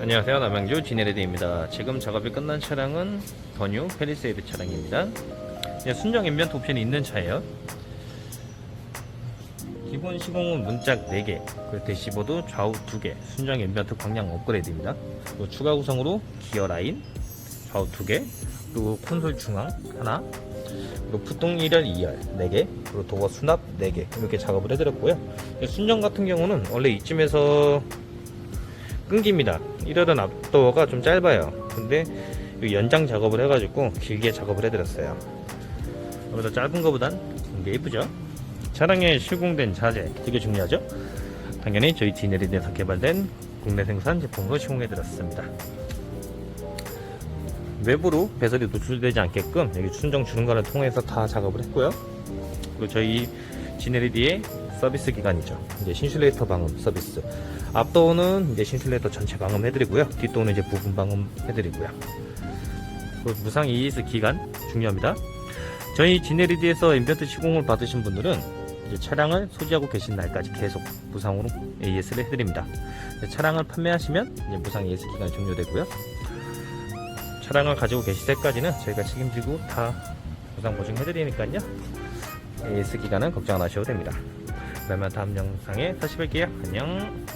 안녕하세요. 남양주 지네레드입니다. 지금 작업이 끝난 차량은 더뉴 페리세이드 차량입니다. 예, 순정 앰비언트 옵션이 있는 차예요. 기본 시공은 문짝 4개 그리고 대시보드 좌우 2개 순정 앰비언트 광량 업그레이드입니다. 그리고 추가 구성으로 기어 라인 좌우 2개 그리고 콘솔 중앙 하나 그리고 푸동 1열 2열 4개 그리고 도어 수납 4개 이렇게 작업을 해드렸고요. 예, 순정 같은 경우는 원래 이쯤에서 끊깁니다. 1열은 앞도어가 좀 짧아요. 근데 이 연장 작업을 해가지고 길게 작업을 해드렸어요. 아무래도 짧은 것보단 긴게 예쁘죠? 차량에 시공된 자재 되게 중요하죠? 당연히 저희 디네리드에서 개발된 국내 생산 제품으로 시공해드렸습니다. 외부로 배설이 노출되지 않게끔 여기 순정 주름관을 통해서 다 작업을 했고요. 그리고 저희 지네리디의 서비스 기간이죠. 이제 신슐레이터 방음 서비스. 앞도어는 이제 신슐레이터 전체 방음 해드리고요. 뒷도어는 이제 부분 방음 해드리고요. 그리고 무상 ES 기간 중요합니다. 저희 지네리디에서 앰비언트 시공을 받으신 분들은 이제 차량을 소지하고 계신 날까지 계속 무상으로 AS를 해드립니다. 차량을 판매하시면 무상 AS 기간이 종료되고요. 차량을 가지고 계실 때까지는 저희가 책임지고 다 무상 보증해드리니까요. AS 기간은 걱정 안 하셔도 됩니다. 그러면 다음 영상에 다시 뵐게요. 안녕.